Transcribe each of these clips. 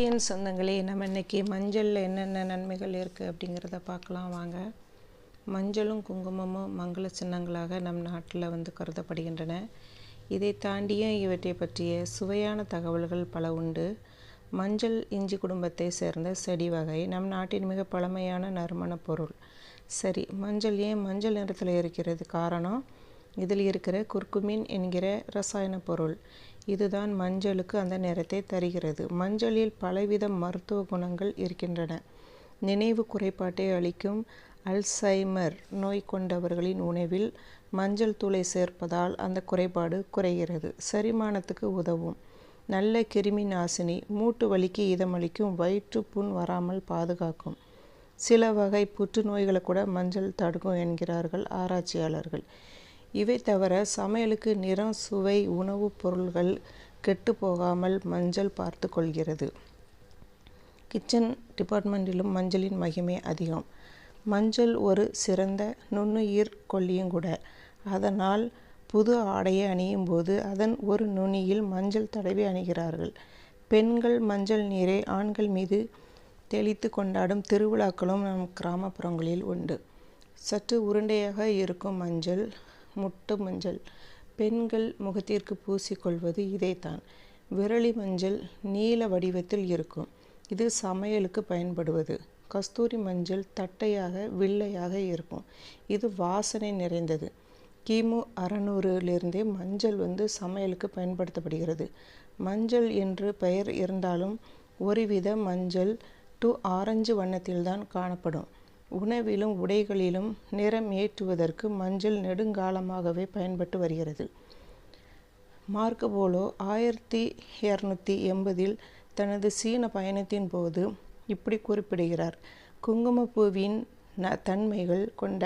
என் சொந்தங்களே நம்ம இன்னைக்கு மஞ்சளில் என்னென்ன நன்மைகள் இருக்குது அப்படிங்கிறத பார்க்கலாம் வாங்க. மஞ்சளும் குங்குமமும் மங்கள சின்னங்களாக நம் நாட்டில் வந்து கருதப்படுகின்றன. இதை தாண்டியும் இவற்றை பற்றிய சுவையான தகவல்கள் பல உண்டு. மஞ்சள் இஞ்சி குடும்பத்தை சேர்ந்த செடி வகை நம் நாட்டின் மிக பழமையான நறுமணப் பொருள். சரி மஞ்சள் ஏன் மஞ்சள் நிறத்தில் இருக்கிறது காரணம்? இதில் இருக்கிற குர்குமின் என்கிற ரசாயன பொருள். இதுதான் மஞ்சளுக்கு அந்த நிறத்தை தருகிறது. மஞ்சளில் பலவித மருத்துவ குணங்கள் இருக்கின்றன. நினைவு குறைபாட்டை அளிக்கும் அல்சைமர் நோய் கொண்டவர்களின் உணவில் மஞ்சள் தூளை சேர்ப்பதால் அந்த குறைபாடு குறைகிறது. செரிமானத்துக்கு உதவும். நல்ல கிருமி நாசினி மூட்டு வலிக்கு இதமளிக்கும் வயிற்று புண் வராமல் பாதுகாக்கும். சில வகை புற்றுநோய்களை கூட மஞ்சள் தடுக்கும் என்கிறார்கள் ஆராய்ச்சியாளர்கள். இவை தவிர சமையலுக்கு நிறம் சுவை உணவுப் பொருள்கள் கெட்டு போகாமல் மஞ்சள் பார்த்து கொள்கிறது. கிச்சன் டிபார்ட்மெண்ட்டிலும் மஞ்சளின் மகிமை அதிகம். மஞ்சள் ஒரு சிறந்த நுண்ணுயிர் கொல்லியும் கூட. அதனால் புது ஆடையை அணியும் போது அதன் ஒரு நுனியில் மஞ்சள் தடவி அணிகிறார்கள். பெண்கள் மஞ்சள் நீரை ஆண்கள் மீது தெளித்து கொண்டாடும் திருவிழாக்களும் நம் கிராமப்புறங்களில் உண்டு. சற்று உருண்டையாக இருக்கும் மஞ்சள் முட்டு மஞ்சள். பெண்கள் முகத்திற்கு பூசிக்கொள்வது இதைத்தான். விரலி மஞ்சள் நீல வடிவத்தில் இருக்கும். இது சமையலுக்கு பயன்படுவது. கஸ்தூரி மஞ்சள் தட்டையாக வில்லையாக இருக்கும். இது வாசனை நிறைந்தது. கிமு அறநூறுலேருந்தே மஞ்சள் வந்து சமையலுக்கு பயன்படுத்தப்படுகிறது. மஞ்சள் என்று பெயர் இருந்தாலும் ஒருவித மஞ்சள் டு ஆரஞ்சு வண்ணத்தில்தான் காணப்படும். உணவிலும் உடைகளிலும் நிறம் ஏற்றுவதற்கு மஞ்சள் நெடுங்காலமாகவே பயன்பட்டு வருகிறது. மார்க்கபோலோ ஆயிரத்தி இரநூத்தி எண்பதில் தனது சீன பயணத்தின் போது இப்படி குறிப்பிடுகிறார். குங்குமப்பூவின் ந தன்மைகள் கொண்ட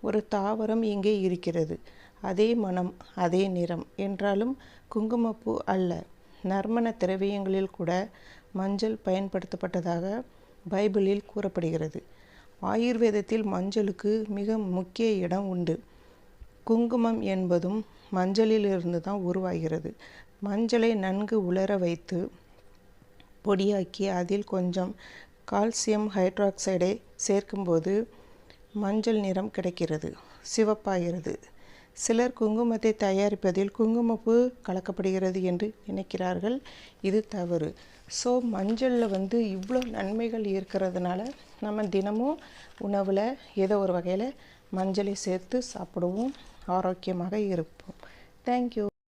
ஒரு தாவரம் இங்கே இருக்கிறது. அதே மனம் அதே நிறம். என்றாலும் குங்குமப்பூ அல்ல. நறுமண திரவியங்களில் கூட மஞ்சள் பயன்படுத்தப்பட்டதாக பைபிளில் கூறப்படுகிறது. ஆயுர்வேதத்தில் மஞ்சளுக்கு மிக முக்கிய இடம் உண்டு. குங்குமம் என்பதும் மஞ்சளிலிருந்து தான் உருவாகிறது. மஞ்சளை நன்கு உலர வைத்து பொடியாக்கி அதில் கொஞ்சம் கால்சியம் ஹைட்ராக்சைடை சேர்க்கும்போது மஞ்சள் நிறம் கிடைக்கிறது. சிவப்பாகிறது. சிலர் குங்குமத்தை தயாரிப்பதில் குங்குமப்பூ கலக்கப்படுகிறது என்று நினைக்கிறார்கள். இது தவறு. ஸோ மஞ்சளில் வந்து இவ்வளோ நன்மைகள் இருக்கிறதுனால நம்ம தினமும் உணவில் ஏதோ ஒரு வகையில் மஞ்சளை சேர்த்து சாப்பிடுவோம். ஆரோக்கியமாக இருப்போம். தேங்க்யூ